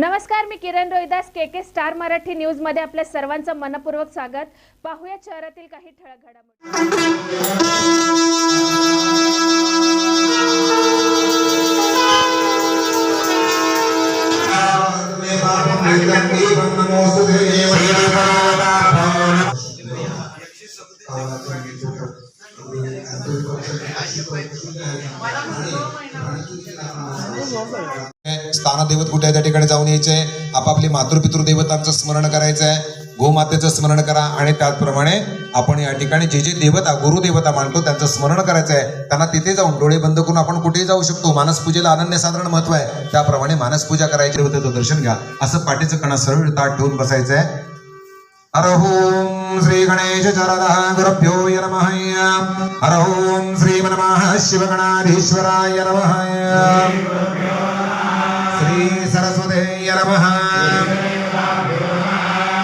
नमस्कार मी Kiran Rohidas K K star Marathi न्यूजमध्ये आपल्या सर्वांचं मनपूर्वक स्वागत. पाहूया शहरातील काही ठळक घडामोडी. स्थानदैवत कुठे आहे? त्या ठिकाणी जाऊन यायचे. आपापली मातृपितृ देवतांचं स्मरण करायचं आहे गोमातेचं स्मरण करा आणि त्याचप्रमाणे आपण या ठिकाणी जे जे देवता गुरुदेवता मानतो त्यांचं स्मरण करायचं आहे त्यांना तिथे जाऊन डोळे बंद करून आपण कुठेही जाऊ शकतो. मानसपूजेला अनन्यसाधारण महत्त्व आहे. त्याप्रमाणे मानसपूजा करायची देवतेचं दर्शन घ्या. असं पाठीचं कणा सरळ ताट ठेवून बसायचं आहे अरहोम श्री गणेश चरदः गुरुभ्यो नमः हरहोम श्री नमः शिवगणाधीश्वराय नमः श्री सरस्वते नमः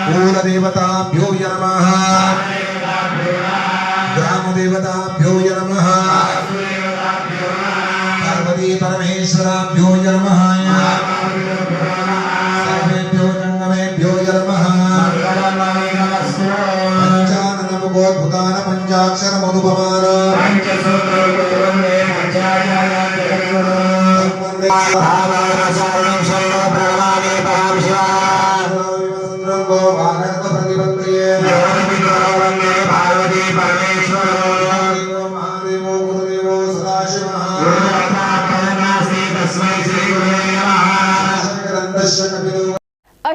कुलदेवताभ्यो नमः ग्रामदेवताभ्यो नमः पार्वती परमेश्वराभ्यो नमः పంచాననముద్భుతాన పంచాక్షరమనుపమాన సర్వం సర్వ ప్రణామే పరాం శివా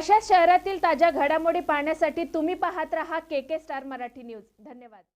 अशा शहरातील ताज्या घडामोडी पाहण्यासाठी तुम्ही पाहत रहा K K star Marathi news. धन्यवाद.